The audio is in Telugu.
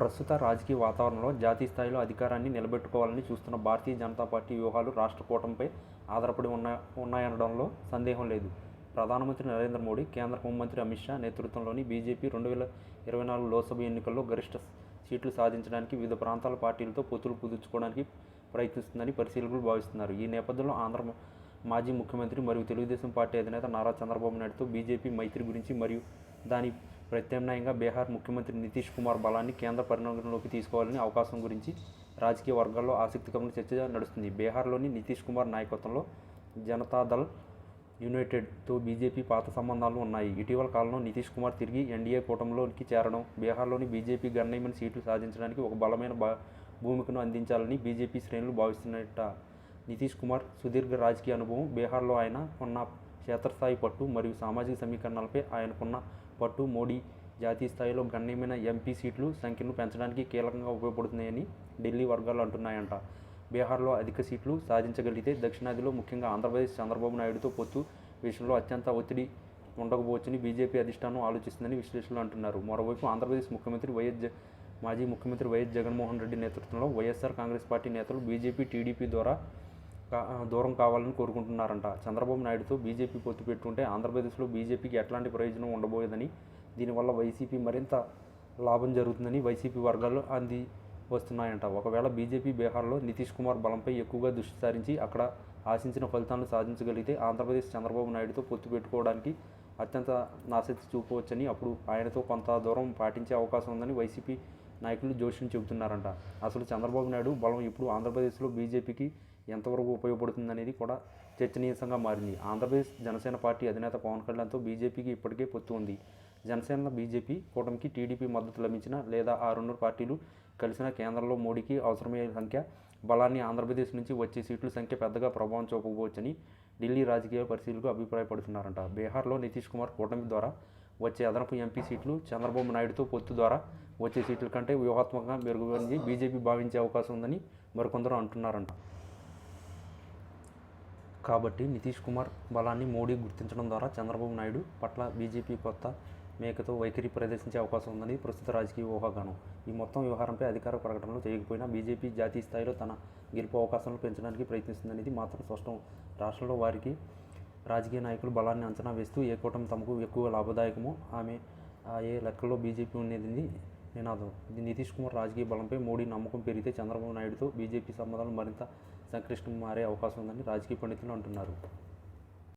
ప్రస్తుత రాజకీయ వాతావరణంలో జాతీయ స్థాయిలో అధికారాన్ని నిలబెట్టుకోవాలని చూస్తున్న భారతీయ జనతా పార్టీ వ్యూహాలు రాష్ట్ర కూటమిపై ఆధారపడి ఉన్న ఉన్నాయనడంలో సందేహం లేదు. ప్రధానమంత్రి నరేంద్ర మోడీ కేంద్ర హోంమంత్రి అమిత్ షా నేతృత్వంలోని బీజేపీ రెండు వేల ఇరవై నాలుగు లోక్సభ ఎన్నికల్లో గరిష్ట సీట్లు సాధించడానికి వివిధ ప్రాంతాల పార్టీలతో పొత్తులు కుదుర్చుకోవడానికి ప్రయత్నిస్తుందని పరిశీలకులు భావిస్తున్నారు. ఈ నేపథ్యంలో ఆంధ్ర మాజీ ముఖ్యమంత్రి మరియు తెలుగుదేశం పార్టీ అధినేత నారా చంద్రబాబు నాయుడుతో బీజేపీ మైత్రి గురించి మరియు దాని ప్రత్యామ్నాయంగా బీహార్ ముఖ్యమంత్రి నితీష్ కుమార్ బలాన్ని కేంద్ర పరిణామంలోకి తీసుకోవాలని అవకాశం గురించి రాజకీయ వర్గాల్లో ఆసక్తికరమైన చర్చ నడుస్తుంది. బీహార్లోని నితీష్ కుమార్ నాయకత్వంలో జనతాదళ్ యునైటెడ్తో బీజేపీ పాత సంబంధాలు ఉన్నాయి. ఇటీవల కాలంలో నితీష్ కుమార్ తిరిగి ఎన్డీఏ కూటమిలోకి చేరడం బీహార్లోని బీజేపీ గణనీయమైన సీట్లు సాధించడానికి ఒక బలమైన భూమికను అందించాలని బీజేపీ శ్రేణులు భావిస్తున్నట్ట నితీష్ కుమార్ సుదీర్ఘ రాజకీయ అనుభవం బీహార్లో ఆయన ఉన్న క్షేత్రస్థాయి పట్టు మరియు సామాజిక సమీకరణాలపై ఆయనకున్న పట్టు మోడీ జాతీయ స్థాయిలో గణనీయమైన ఎంపీ సీట్లు సంఖ్యను పెంచడానికి కీలకంగా ఉపయోగపడుతున్నాయని ఢిల్లీ వర్గాలు అంటున్నాయంట. బీహార్లో అధిక సీట్లు సాధించగలిగితే దక్షిణాదిలో ముఖ్యంగా ఆంధ్రప్రదేశ్ చంద్రబాబు నాయుడుతో పొత్తు విషయంలో అత్యంత ఒత్తిడి ఉండకపోవచ్చని బీజేపీ అధిష్టానం ఆలోచిస్తుందని విశ్లేషకులు అంటున్నారు. మరోవైపు ఆంధ్రప్రదేశ్ ముఖ్యమంత్రి వైఎస్ మాజీ ముఖ్యమంత్రి వైఎస్ జగన్మోహన్ రెడ్డి నేతృత్వంలో వైఎస్ఆర్ కాంగ్రెస్ పార్టీ నేతలు బీజేపీ టీడీపీ ద్వారా దూరం కావాలని కోరుకుంటున్నారంట. చంద్రబాబు నాయుడుతో బీజేపీ పొత్తు పెట్టుకుంటే ఆంధ్రప్రదేశ్లో బీజేపీకి ఎట్లాంటి ప్రయోజనం ఉండబోయేదని దీనివల్ల వైసీపీ మరింత లాభం జరుగుతుందని వైసీపీ వర్గాలు అంది వస్తున్నాయంట. ఒకవేళ బీజేపీ బీహార్లో నితీష్ కుమార్ బలంపై ఎక్కువగా దృష్టి సారించి అక్కడ ఆశించిన ఫలితాలను సాధించగలిగితే ఆంధ్రప్రదేశ్ చంద్రబాబు నాయుడుతో పొత్తు పెట్టుకోవడానికి అత్యంత నాశక్తి చూపవచ్చని అప్పుడు ఆయనతో కొంత దూరం పాటించే అవకాశం ఉందని వైసీపీ నాయకులు జోష్యం చెబుతున్నారంట. అసలు చంద్రబాబు నాయుడు బలం ఇప్పుడు ఆంధ్రప్రదేశ్లో బీజేపీకి ఎంతవరకు ఉపయోగపడుతుందనేది కూడా చర్చనీయాంశంగా మారింది. ఆంధ్రప్రదేశ్ జనసేన పార్టీ అధినేత పవన్ కళ్యాణ్తో బీజేపీకి ఇప్పటికే పొత్తు ఉంది. జనసేన బీజేపీ కూటమికి టీడీపీ మద్దతు లభించిన లేదా ఆ రెండు పార్టీలు కలిసిన కేంద్రంలో మోడీకి అవసరమయ్యే సంఖ్య బలాన్ని ఆంధ్రప్రదేశ్ నుంచి వచ్చే సీట్ల సంఖ్య పెద్దగా ప్రభావం చూపకపోవచ్చని ఢిల్లీ రాజకీయ పరిశీలకులు అభిప్రాయపడుతున్నారంట. బీహార్లో నితీష్ కుమార్ కూటమి ద్వారా వచ్చే అదనపు ఎంపీ సీట్లు చంద్రబాబు నాయుడుతో పొత్తు ద్వారా వచ్చే సీట్ల కంటే వ్యూహాత్మకంగా మెరుగుపడి బీజేపీ భావించే అవకాశం ఉందని మరికొందరు అంటున్నారంట. కాబట్టి నితీష్ కుమార్ బలాన్ని మోడీ గుర్తించడం ద్వారా చంద్రబాబు నాయుడు పట్ల బీజేపీ కొత్త మేకతో వైఖరి ప్రదర్శించే అవకాశం ఉందని ప్రస్తుత రాజకీయ ఊహాగానం. ఈ మొత్తం వ్యవహారంపై అధికార ప్రకటనలు చేయకపోయినా బీజేపీ జాతీయ స్థాయిలో తన గెలుపు అవకాశాలను పెంచడానికి ప్రయత్నిస్తుందనేది మాత్రం స్పష్టం. రాష్ట్రంలో వారికి రాజకీయ నాయకులు బలాన్ని అంచనా వేస్తూ ఏ కూటమి తమకు ఎక్కువ లాభదాయకమో ఆమె ఆ ఏ లెక్కలో బీజేపీ ఉండేది నినాదం. నితీష్ కుమార్ రాజకీయ బలంపై మోడీ నమ్మకం పెరిగితే చంద్రబాబు నాయుడుతో బీజేపీ సంబంధాలు మరింత సంక్లిష్టం మారే అవకాశం ఉందని రాజకీయ పండితులు అంటున్నారు.